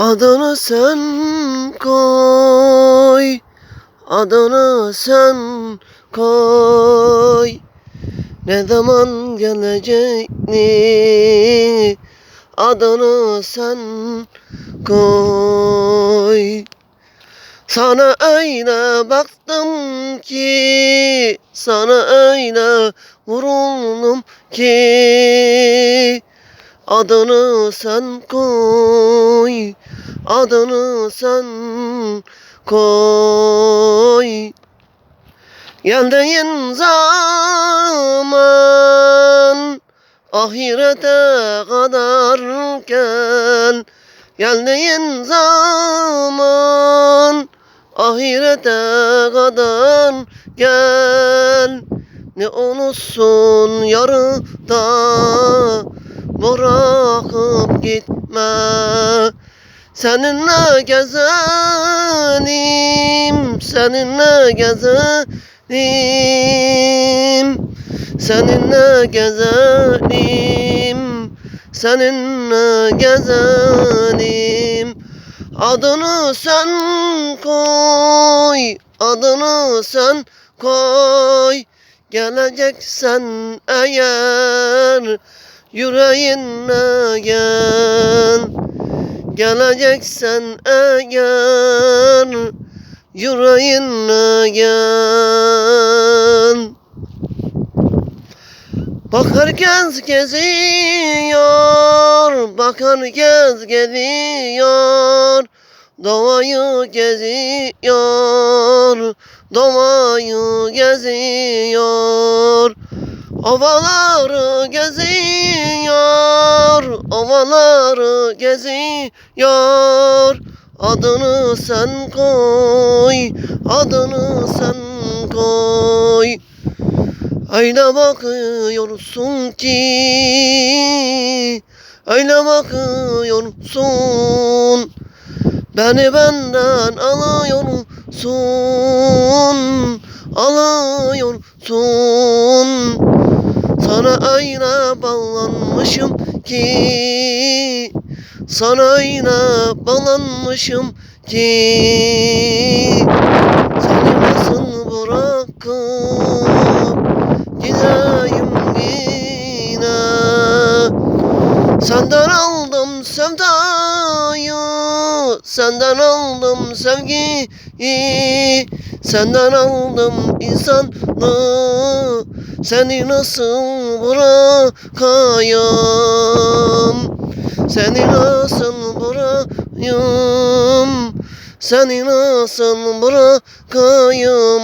Adını sen koy, adını sen koy. Ne zaman geleceğini adını sen koy. Sana öyle baktım ki, sana öyle vuruldum ki. Adını sen koy, adını sen koy. Geldiğin zaman ahirete kadar gel. Geldiğin zaman ahirete kadar gel. Ne olursun yarıda bırakıp gitme. Seninle gezelim, seninle gezelim, seninle gezelim, seninle gezelim. Adını sen koy, adını sen koy. Geleceksen eğer yüreğinle gel. Geleceksen eğer yüreğinle gel. Bak herkes geziyor, bak herkes geliyor. Doğayı geziyor, doğayı geziyor. Ovaları geziyor, ovaları geziyor. Adını sen koy, adını sen koy. Öyle bakıyorsun ki, öyle bakıyorsun. Beni benden alıyorsun, alıyorsun. Sana öyle bağlanmışım ki, sana öyle bağlanmışım ki. Seni nasıl bırakıp gideyim yine. Senden aldım sevdayı, senden aldım sevgiyi, senden aldım insanlığı. Seni nasıl bırakayım? Seni nasıl bırakayım? Seni nasıl bırakayım?